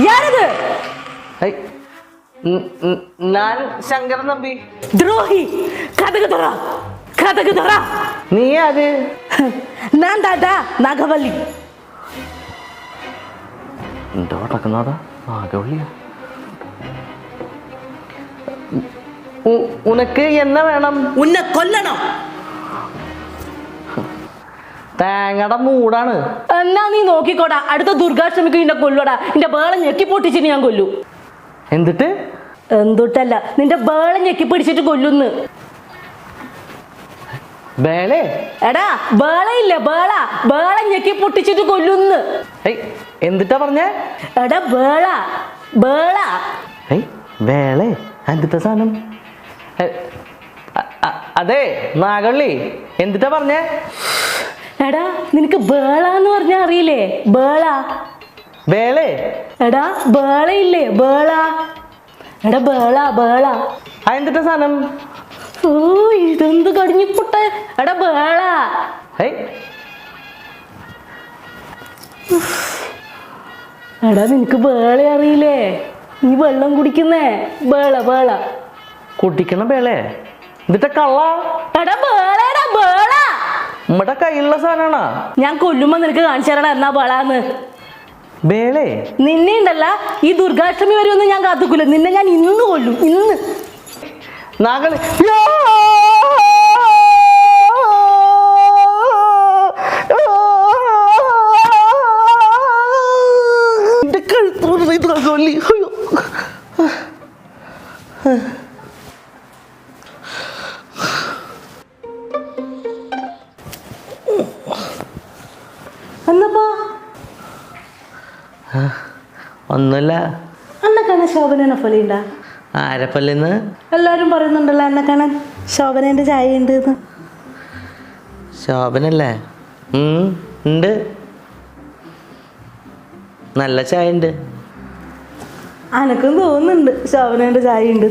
ഞാനത്. ശങ്കർ നമ്പി ദ്രോഹി. കഥക് തുറ. കഥക് തുറ. നീ അത് ഞാൻ ദാദാ നാഗവല്ലി എന്താ ടക്കനാഥാ നാഗവള്ളിയാ ഉനക്ക് എന്ന വേണം. ഉന്നെ കൊല്ലണം. തേങ്ങയുടെ മൂടാണ്. എന്നാ നീ നോക്കിക്കോടാ. അടുത്ത ദുർഗാഷ്ടമിക്ക് നിന്നെ കൊല്ലുടാ. നിന്റെ ബേളം ഞെക്കി പൊട്ടിച്ചിട്ട് ഞാൻ കൊല്ലു. എന്നിട്ട് എന്തൊട്ടല്ല നിന്റെ ബേളം ഞെക്കി പിടിച്ചിട്ട് കൊല്ലുന്ന്. ബേളേ? എടാ ബേളയില്ല ബേള. ബേളം ഞെക്കി പൊട്ടിച്ചിട്ട് കൊല്ലുന്ന്. എന്തിട്ടാ പറഞ്ഞേ? എടാ ബേള. ബേള. ബേളേ? എന്തിട്ടാ സാധനം? അതെ നാഗള്ളി. എന്തിട്ടാ പറഞ്ഞേ? എടാ നിനക്ക് ബേള എന്ന് പറഞ്ഞാ അറിയില്ലേ? ബേള. ബേളേ? എടാ ബേളയില്ലേ? ബേള. എടാ ബേള ബേള. അതെന്തിട്ട സാധനം? ഓ ഇതെന്ത് കടിഞ്ഞിപ്പുട്ട എടാ ബേള. എടാ നിനക്ക് ബേള അറിയില്ലേ? നീ വെള്ളം കുടിക്കുന്നേ. ബേള ബേള. കുടിക്കണം ബേളേ. എന്നിട്ട് കള്ളാ? എടാ ബേളടാ ബേള. നമ്മുടെ കയ്യിലുള്ള സാധനമാണാ ഞാൻ കൊല്ലുമ്പോ നിനക്ക് കാണിച്ചു തരണം എന്നാ പാളാന്ന് ബേളേ. നിന്നെ ഉണ്ടല്ല ഈ ദുർഗാഷ്ടമി വരെ ഒന്നും ഞാൻ കാത്തുക്കൂല. നിന്നെ ഞാൻ ഇന്ന് കൊല്ലും ഇന്ന്. നാഗൾ കഴുത്തോട് ഇത് കൊല്ലി അയ്യോ. ഒന്നുമില്ല. എന്നെ കാണാൻ ശോഭനനെ പോലെ ഉണ്ടാ ആരപ്പല്ലെന്ന് എല്ലാരും പറയുന്നുണ്ടല്ലോ എന്നെ കാണാൻ ശോഭനേന്റെ ചായ ഉണ്ട് എന്ന് ശോഭനല്ലേ ഉണ്ട്. നല്ല ചായ ഉണ്ട്. അനക്കും തോന്നുന്നുണ്ട് ശോഭനേന്റെ ചായ ഉണ്ട്